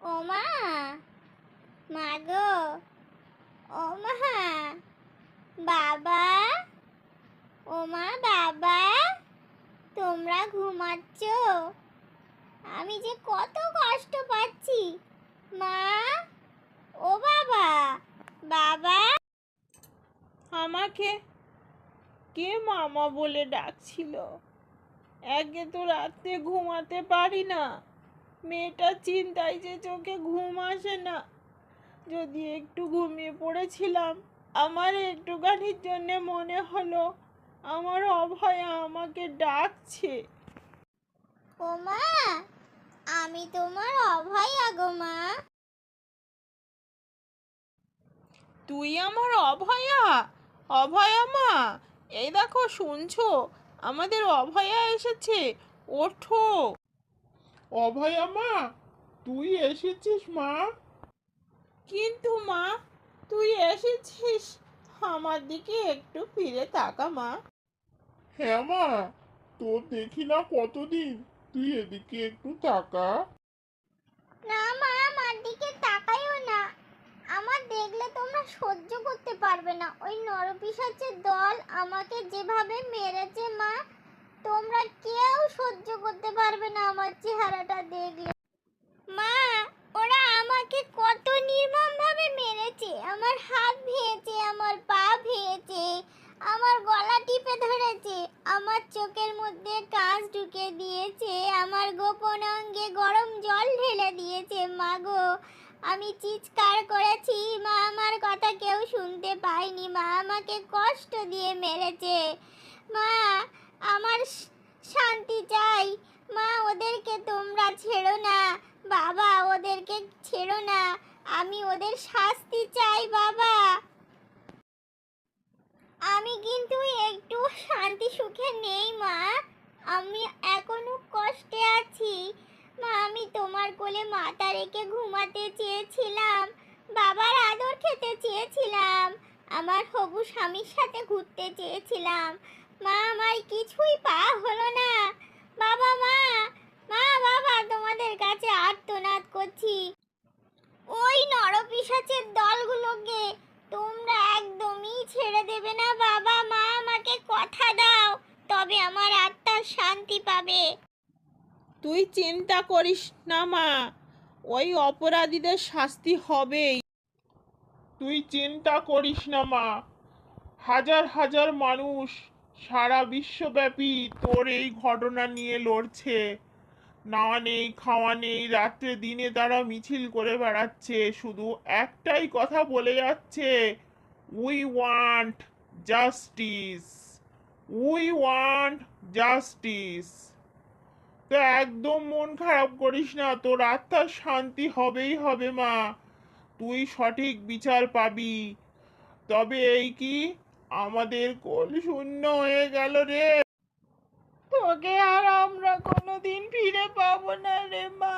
ও মা মা গো, ও মা, বাবা, ও মা, বাবা, তোমরা ঘুমাচ্ছ? আমি যে কত কষ্ট পাচ্ছি। মা, ও বাবা বাবা। আমাকে কে মামা বলে ডাকছিল? একে তো রাতে ঘুমাতে পারি না। মেয়েটা চিন্তায় যে চোখে ঘুম আসে না। যদি একটু ঘুমিয়ে পড়েছিলাম আমার একটুখানির জন্যে মনে হলো আমার অভয়া আমাকে ডাকছে। ও মা আমি তোমার অভয়া গো মা। তুই আমার অভয়া? অভয়া মা এই দেখো শুনছো? আমাদের অভয়া এসেছে ওঠো। অভয়া মা তুই এসেছিস মা? কিন্তু মা তুই এসেছিস। আমার দিকে একটু ফিরে তাকা মা। হ্যাঁ মা তোর দেখি না কতদিন। তুই এদিকে একটু তাকা। না মা আমার দিকে তাকাইও না। আমার দেখলে তোমরা সহ্য করতে পারবে না। ওই নরপিশাচের দল আমাকে যেভাবে মেরেছে মা কেউ সহ্য করতে পারবে না আমার চেহারাটা দেখলে। মা, ওরা আমাকে কত নির্মমভাবে মেরেছে। আমার হাত ভেঙেছে, আমার পা ভেঙেছে, আমার গলা টিপে ধরেছে, আমার চোখের মধ্যে কাঁচ ঢুকে দিয়েছে, আমার গোপন অঙ্গে গরম জল ঢেলে দিয়েছে। মা গো, আমি চিৎকার করেছি। মা, আমার কথা কেউ শুনতে পায়নি। মা আমাকে কষ্ট দিয়ে মেরেছে। মা, আমার শান্তি চাই। মা, ওদেরকে তোমরা ছেড়ো না। বাবা, ওদেরকে ছেড়ো না। আমি ওদের শাস্তি চাই, বাবা। আমি কিন্তু একটু শান্তি সুখে নেই, মা। আমি এখনও কষ্টে আছি। মা, আমি তোমার কোলে মাথা রেখে ঘুমাতে চেয়েছিলাম। বাবার আদর খেতে চেয়েছিলাম। আমার হবু স্বামীর সাথে ঘুরতে চেয়েছিলাম। মা আমার কিছুই পাওয়া হলো না বাবা মা মা বাবা তোমাদের কাছে আর্তনাদ করছি ওই নরপিশাচের দলগুলোকে। তোমরা একদমই ছেড়ে দেবে না বাবা মা আমাকে কথা দাও তবে আমার আত্মার শান্তি পাবে। তুই চিন্তা করিস না মা ওই অপরাধীদের শাস্তি হবেই। তুই চিন্তা করিস না মা হাজার হাজার মানুষ সারা বিশ্বব্যাপী তোর এই ঘটনা নিয়ে লড়ছে। না নেই, খাওয়া নেই, রাত্রে দিনে তারা মিছিল করে বেড়াচ্ছে, শুধু একটাই কথা বলে যাচ্ছে we want justice we want justice তো একদম মন খারাপ করিস না, তোর আত্মার শান্তি হবেই হবে, মা। তুই সঠিক বিচার পাবি। তবে এই কি? আমাদের কোল শূন্য হয়ে গেল রে। তোকে আর আমরা কোনোদিন ফিরে পাবো না রে মা।